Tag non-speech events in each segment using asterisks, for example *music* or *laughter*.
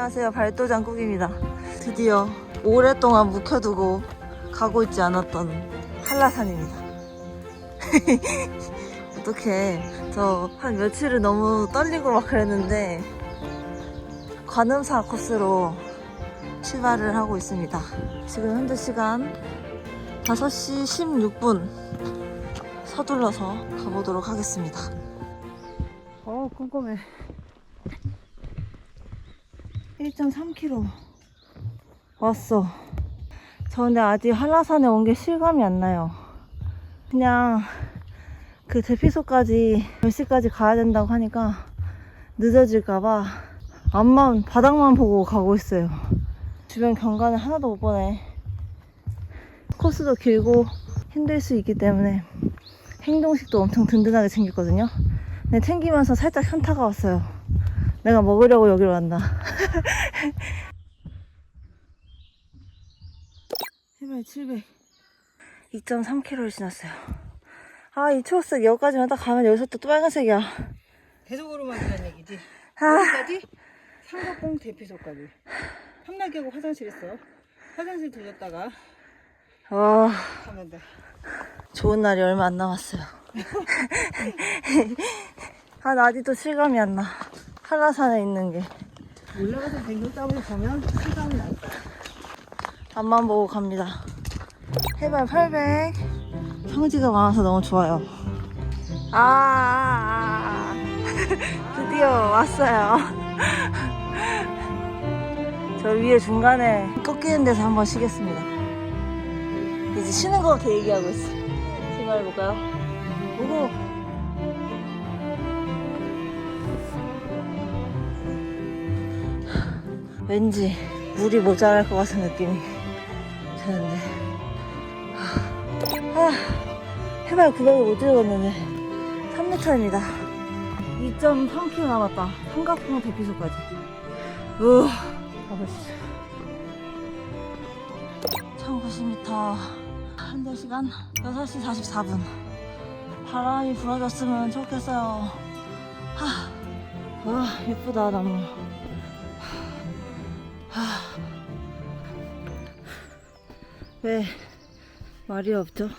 안녕하세요. 발도장 국입니다. 드디어 오랫동안 묵혀두고 가고 있지 않았던 한라산입니다. *laughs* 어떡해. 저한 며칠을 너무 떨리고 막 그랬는데 관음사 코스로 출발을 하고 있습니다. 지금 현재 시간 5시 16분 서둘러서 가보도록 하겠습니다. 어, 꼼꼼해. 1.3km 왔어. 저 근데 아직 한라산에 온 게 실감이 안 나요. 그냥 그 대피소까지 몇 시까지 가야 된다고 하니까 늦어질까봐 앞만 바닥만 보고 가고 있어요. 주변 경관을 하나도 못 보네. 코스도 길고 힘들 수 있기 때문에 행동식도 엄청 든든하게 챙겼거든요. 근데 챙기면서 살짝 현타가 왔어요. 내가 먹으려고 여기로 왔나. 해발 700. 2.3km를 지났어요. 아, 이 초록색 여기까지만 딱 가면 여기서 또 빨간색이야. 계속 오르막이란 얘기지. 아. 여기까지 삼각봉 대피소까지. 탐나기하고 화장실 있어. 화장실 들렸다가 와, 가면 돼. 좋은 날이 얼마 안 남았어요. *laughs* 아, 나 아직도 실감이 안 나. 한라산에 있는 게. 올라가서 백록담을 보면 실감이 날 거야. 앞만 보고 갑니다. 해발 800. 평지가 많아서 너무 좋아요. 아, *laughs* 드디어 왔어요. *laughs* 저 위에 중간에 꺾이는 데서 한번 쉬겠습니다. 이제 쉬는 거 같아 얘기하고 있어. 출발해볼까요? 오고! 왠지 물이 모자랄 것 같은 느낌이 드는데. 아, 해발 900을 못 찍었는데 3m입니다. 2.3km 남았다. 삼각봉 대피소까지. 우 가보시죠. 1090m 현재 시간? 6시 44분. 바람이 불어줬으면 좋겠어요. 하, 와 예쁘다 나무 왜 말이 없죠?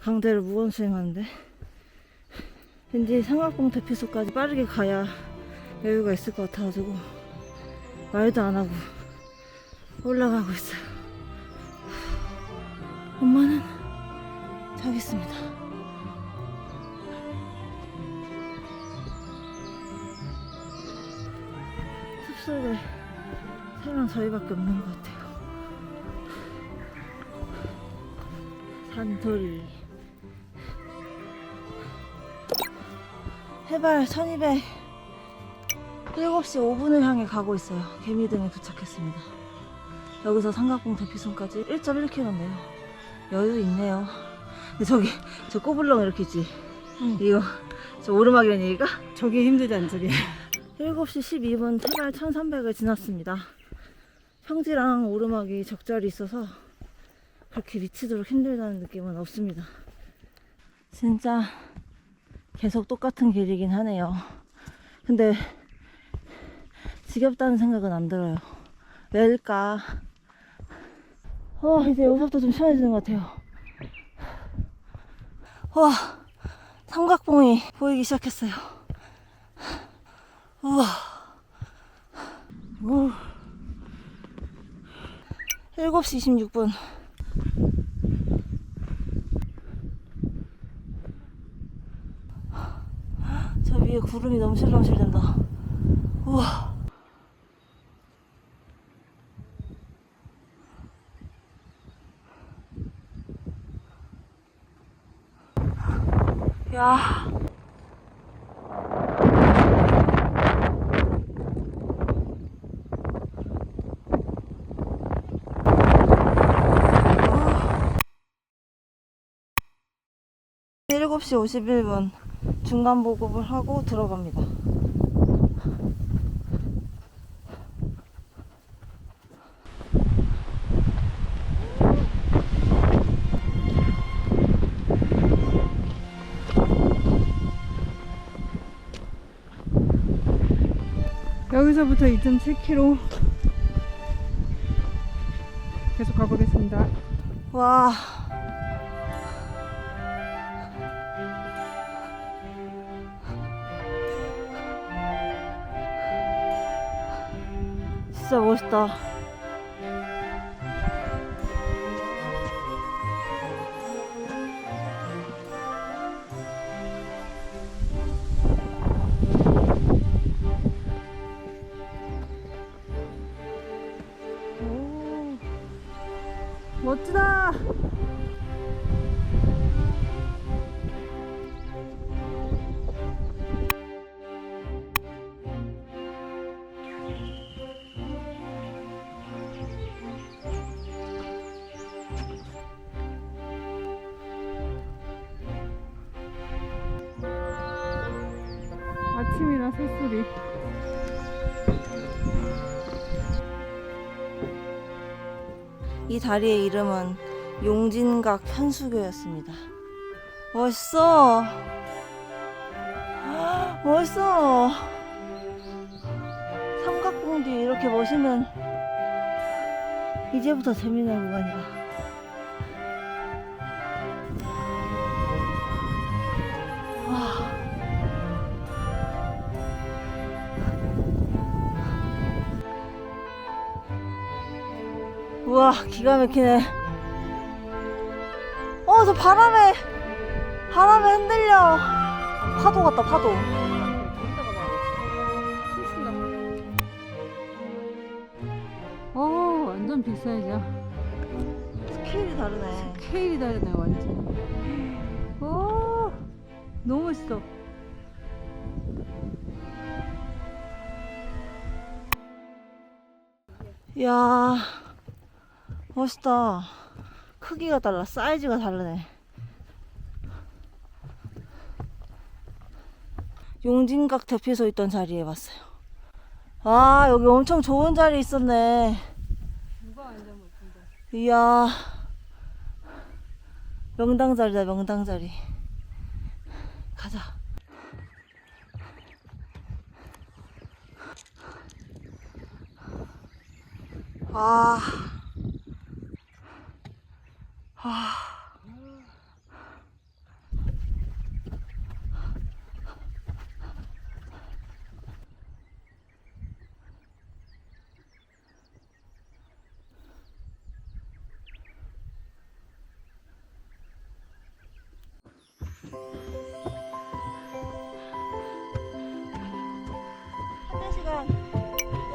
강대를 무건 수행하는데 왠지 삼각봉 대피소까지 빠르게 가야 여유가 있을 것 같아가지고 말도 안 하고 올라가고 있어요. 엄마는 저기 있습니다. 숲속에 사람 저희밖에 없는 것 같아요. 산토리 해발 1200 7시 5분을 향해 가고 있어요. 개미등에 도착했습니다. 여기서 삼각봉 대피선까지 1.1km인데요. 여유 있네요. 근데 저기 저 꼬불렁 이렇게 있지? 이거 저 오르막이라는 얘기가? 저기 힘들다는 소리. 7시 12분 해발 1300을 지났습니다. 평지랑 오르막이 적절히 있어서 그렇게 미치도록 힘들다는 느낌은 없습니다. 진짜 계속 똑같은 길이긴 하네요. 근데 지겹다는 생각은 안 들어요. 왜일까? 어, 이제 여기서부터 좀 시원해지는 것 같아요. 와, 삼각봉이 보이기 시작했어요. 우와. 오. 7시 26분. 저 위에 구름이 실렁실 된다. 우와. 야. 일곱 시 51분 중간 보급을 하고 들어갑니다. 여기서부터 2.7km 계속 가보겠습니다. 와. 진 이 다리의 이름은 용진각 현수교였습니다. 멋있어. *gasps* 멋있어. 삼각봉 뒤에 이렇게 멋있는 이제부터 재미난 구간이다. 우와 기가 막히네. 어 저 바람에 바람에 흔들려. 파도 같다 파도. 어, 완전 빅사이즈야. 스케일이 다르네. 케일이 다르네, 완전. 오 너무 멋있어. 이야 멋있다. 크기가 달라. 사이즈가 다르네. 용진각 대피소 있던 자리에 왔어요. 아 여기 엄청 좋은 자리 있었네. 이야. 명당 자리다 명당 자리. 가자. 아. 시간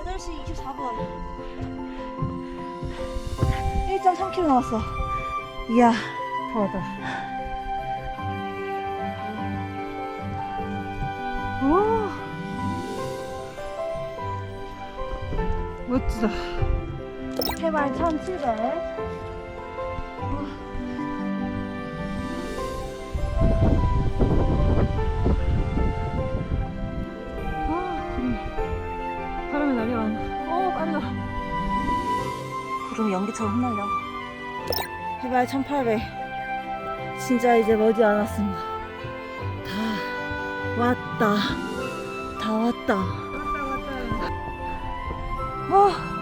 8시 24분. 1.3km 남았어 이야 더워다. 오. 멋지다. 해발 1700 아, 구름. 바람이 날려간다. 어, 빨라. 구름이 연기처럼 흩날려 해발 1800 진짜 이제 머지 않았습니다 다 왔다 다 왔다 왔다, 왔다. 어.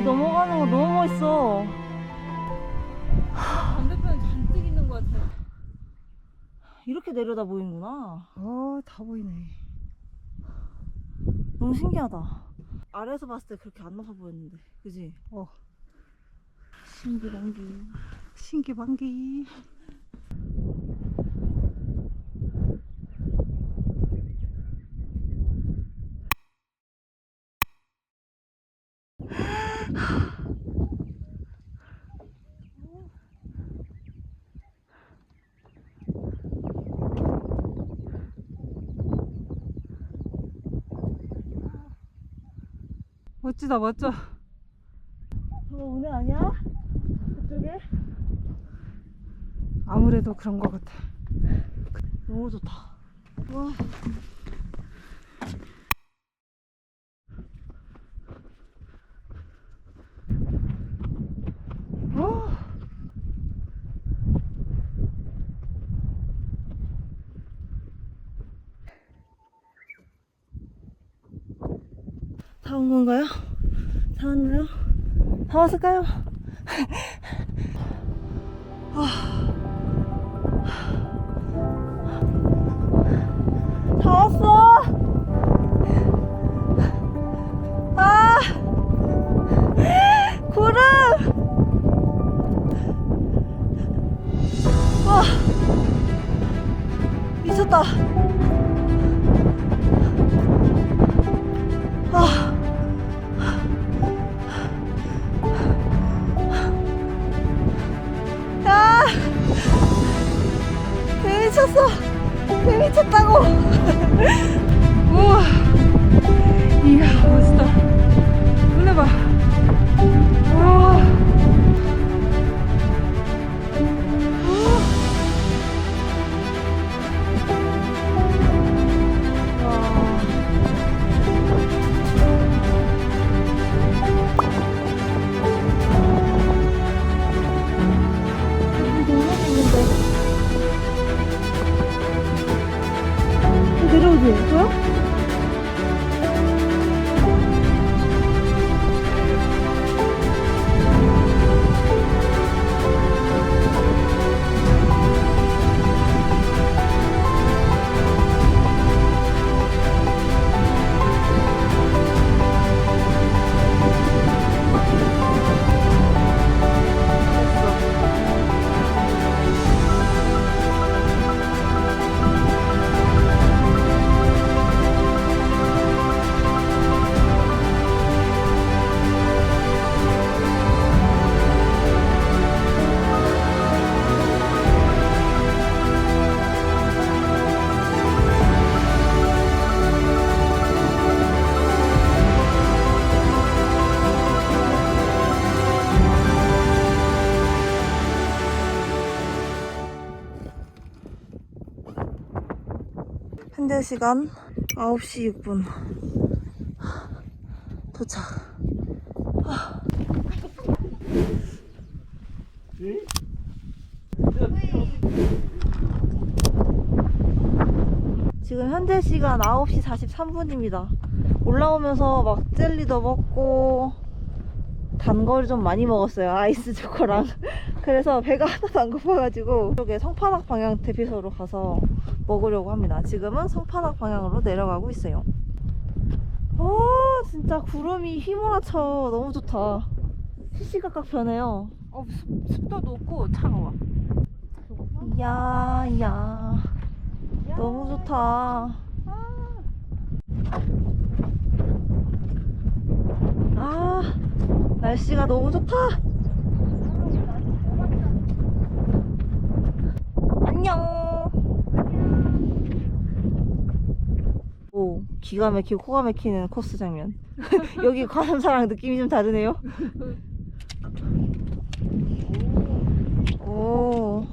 와, 여기 넘어가는 거 너무 멋있어. 반대편에 잔뜩 있는 것 같아. 이렇게 내려다 보이는구나. 어, 다 보이네. 너무 신기하다. 아래에서 봤을 때 그렇게 안 높아 보였는데, 그지? 어, 신기방기. 신기방기. 멋지다 멋져 저거 오늘 아니야? 그쪽에? 아무래도 그런 것 같아 너무 좋다. 와. 와. 다 온 건가요? 다 왔나요? 다 왔을까요? 다 왔어. 아, 구름. 와, 미쳤다. 미쳤어. 개 미쳤다고. *laughs* 우와 이야 멋있다 눈에 봐 우와 내려 시간 9시 6분. 도착. 지금 현재 시간 9시 43분입니다. 올라오면서 막 젤리도 먹고 단걸좀 많이 먹었어요 아이스 초코랑. *laughs* 그래서 배가 하나도 안 고파가지고 이쪽에 성판악 방향 대피소로 가서 먹으려고 합니다. 지금은 성판악 방향으로 내려가고 있어요. 와 진짜 구름이 휘몰아쳐 너무 좋다. 시시각각 변해요. 어, 습, 습도 높고 차가워 이야 이야 너무 좋다. 아 날씨가 너무 좋다. 안녕. 오 기가 막히고 코가 막히는 코스 장면. *laughs* 여기 사람 느낌이 좀 다르네요. 오.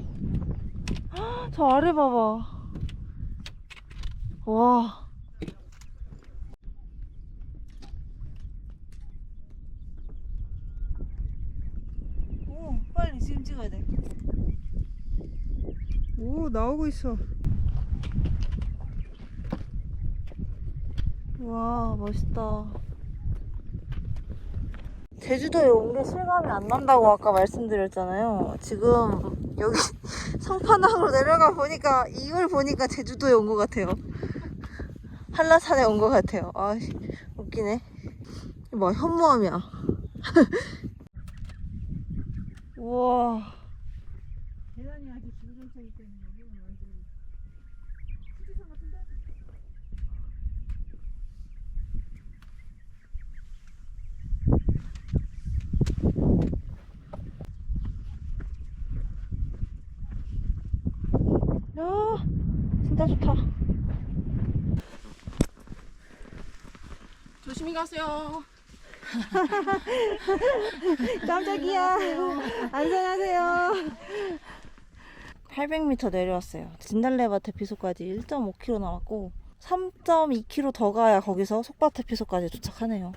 헉, 저 아래 봐봐. 와. 오, 빨리 지금 찍어야 돼. 오 나오고 있어 와, 멋있다. 제주도에 온 게 실감이 안 난다고 아까 말씀드렸잖아요. 지금 여기 *laughs* 성판항으로 내려가 보니까 이걸 보니까 제주도에 온 것 같아요. 한라산에 온 것 같아요. 아, 웃기네. 뭐 현무암이야. *laughs* 우와. 계단이 아주 줄줄서기 때문에 여기는 완전 수지산 같은데? 야, 진짜 좋다. 조심히 가세요. *laughs* 깜짝이야. 안녕하세요. 800m 내려왔어요. 진달래밭 대피소까지 1.5km 남았고 3.2km 더 가야 거기서 속밭 대피소까지 도착하네요.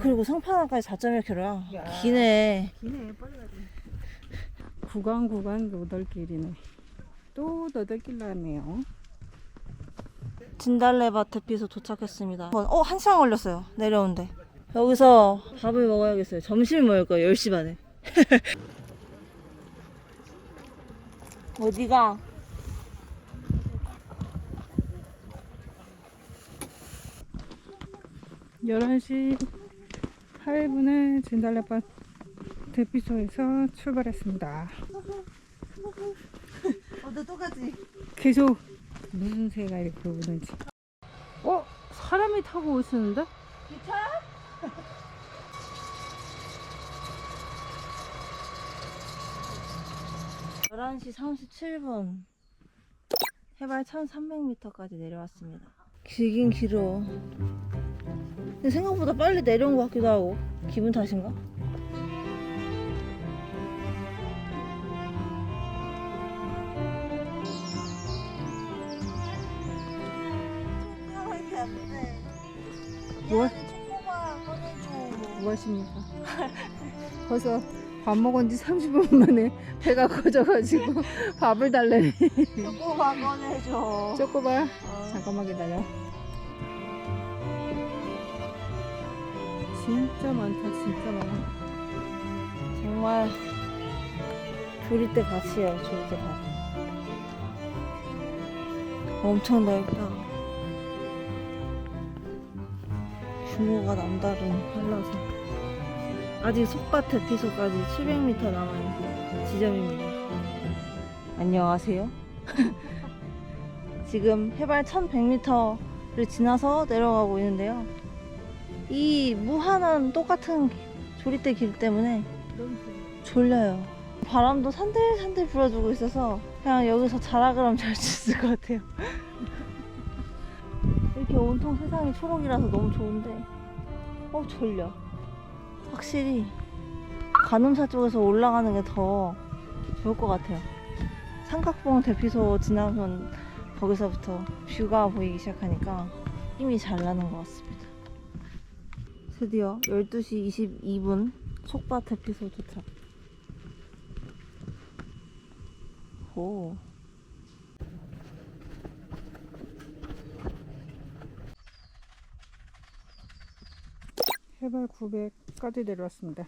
그리고 성판항까지 4.1km야. 야. 기네. 기네 빨리 가지. 구간 구간 노덜길이네. 또 노덜길라네요. 진달래밭 대피소 도착했습니다. 어, 한 시간 걸렸어요. 내려오는데. 여기서 밥을 먹어야겠어요. 점심 먹을 거예요. 10시 반에. *laughs* 어디가? 열한 시 8분에 진달래밭 대피소에서 출발했습니다. *laughs* 어, 너 똑같이. 계속 무슨 새가 이렇게 오는지. 어? 사람이 타고 오시는데? 기차야? 11시 37분 해발 1300m까지 내려왔습니다 길긴 길어 근데 생각보다 빨리 내려온 것 같기도 하고 기분 탓인가? 뭐? 꺼내줘 뭐 하십니까? *laughs* 벌써 밥 먹은 지 30분 만에 배가 커져가지고 *laughs* 밥을 달래네. 초코바 꺼내줘 쪼꼬바. 어. 잠깐만 기다려. 진짜 많다, 진짜 많아. 정말 조리대 밭이에요 조리대 밭 엄청 넓다 규모가 남다른 한라산 아직 속밭 대피소까지 700m 남은 지점입니다 안녕하세요 *laughs* 지금 해발 1100m를 지나서 내려가고 있는데요 이 무한한 똑같은 조리대 길 때문에 졸려요. 바람도 산들산들 불어주고 있어서 그냥 여기서 자라 그러면 잘수 있을 것 같아요. *laughs* 온통 세상이 초록이라서 너무 좋은데 어 졸려. 확실히 관음사 쪽에서 올라가는 게 더 좋을 것 같아요. 삼각봉 대피소 지나면 거기서부터 뷰가 보이기 시작하니까 힘이 잘 나는 것 같습니다. 드디어 12시 22분 속밭 대피소 도착. 오. 해발 900까지 내려왔습니다.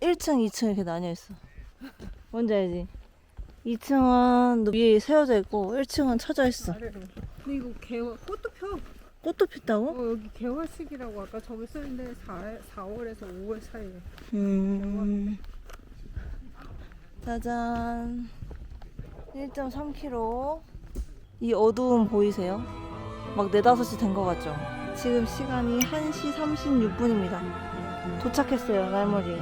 일 1층, 2층 이렇게 나뉘어 있어. 뭔지 알지? 2층은 위에 세워져 있고 1층은 쳐져 있어. 아래로. 근데 이거 개월, 꽃도 펴. 꽃도 폈다고? 어, 여기 개월식이라고 아까 저기 써있는데 4, 4월에서 5월 사이에. 음. 짜잔. 1.3km. 이 어두움 보이세요? 막 4, 5시 된 것 같죠? 지금 시간이 1시 36분입니다. 도착했어요, 날머리에.